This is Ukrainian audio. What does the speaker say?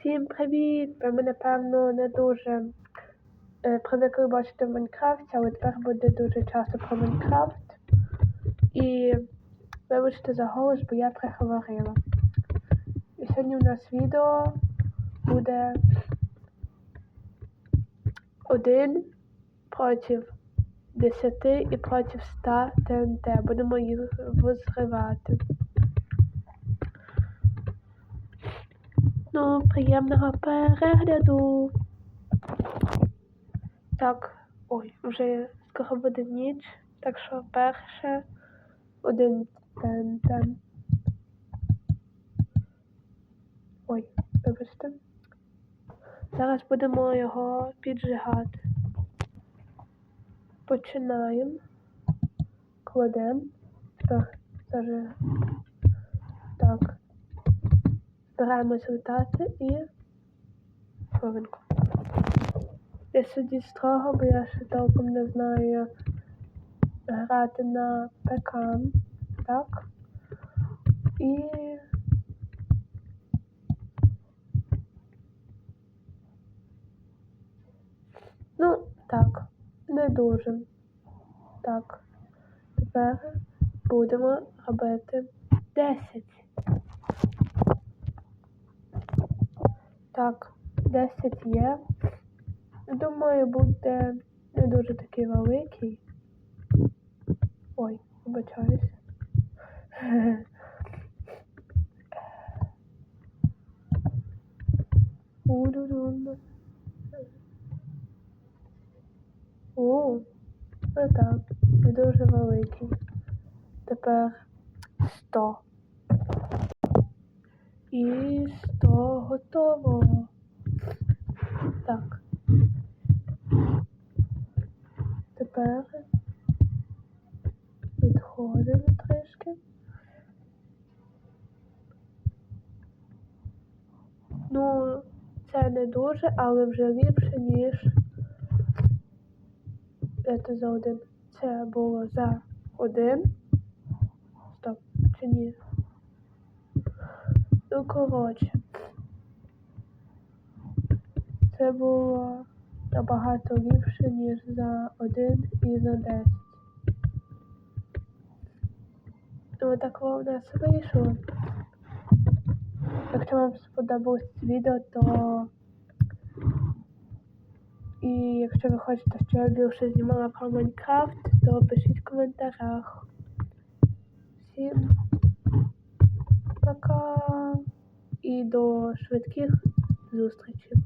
Всім привіт! Ви напевно не дуже е, привикли бачити в Майнкрафті, але тепер буде дуже часто про Майнкрафт. І вибачте за голос, бо я приговорила. І сьогодні у нас відео буде один проти 10 і проти 100 ТНТ. Будемо їх розривати. Ну, приємного перегляду. Так, ой, вже скоро буде ніч. Так що перше один тен-тен. Ой, вибачте. Зараз будемо його піджигати. Починаємо. Кладемо. Так, зараз. Так. Збираємось летати і хвилинку. Я сидіть строго, бо я ще толком не знаю грати на ПК. Так. І ну, так, не дуже. Так. Тепер будемо робити 10. Так, 10 є. Думаю, буде не дуже такий великий. Ой, вибачаюсь. У-ду-ду. О, отак. Не дуже великий. Тепер 100. І 100 готово. Так. Тепер відходимо трішки. Ну, це не дуже, але вже ліпше, ніж це за один. Це було за один. Стоп, чи ні? Ну, коротше. Це було набагато ліпше, ніж за один і за десять. Ну, так у нас вийшло. Якщо вам сподобалось відео, то і якщо ви хочете, щоб я більше знімала про Майнкрафт, то пишіть в коментарях. Всім пока до швидких зустрічей.